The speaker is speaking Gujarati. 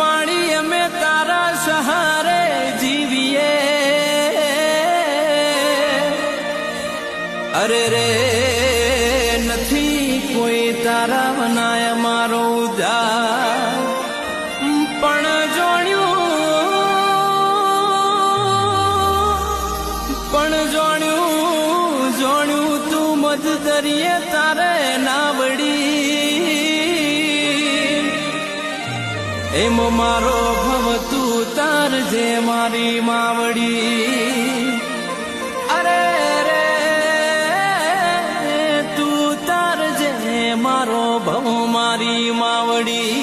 માણી અમે તારા સહારે જીવીએ. અરે રે, નથી કોઈ તારા બનાય મારો ઉદાર પણ જોણ્યું પણ જોણ્યું જોણ્યું તું મધ દરિયે તારે એમ મારો ભવ તું તાર જે મારી માવડી. અરે રે, તું તાર જે મારો ભવ મારી માવડી.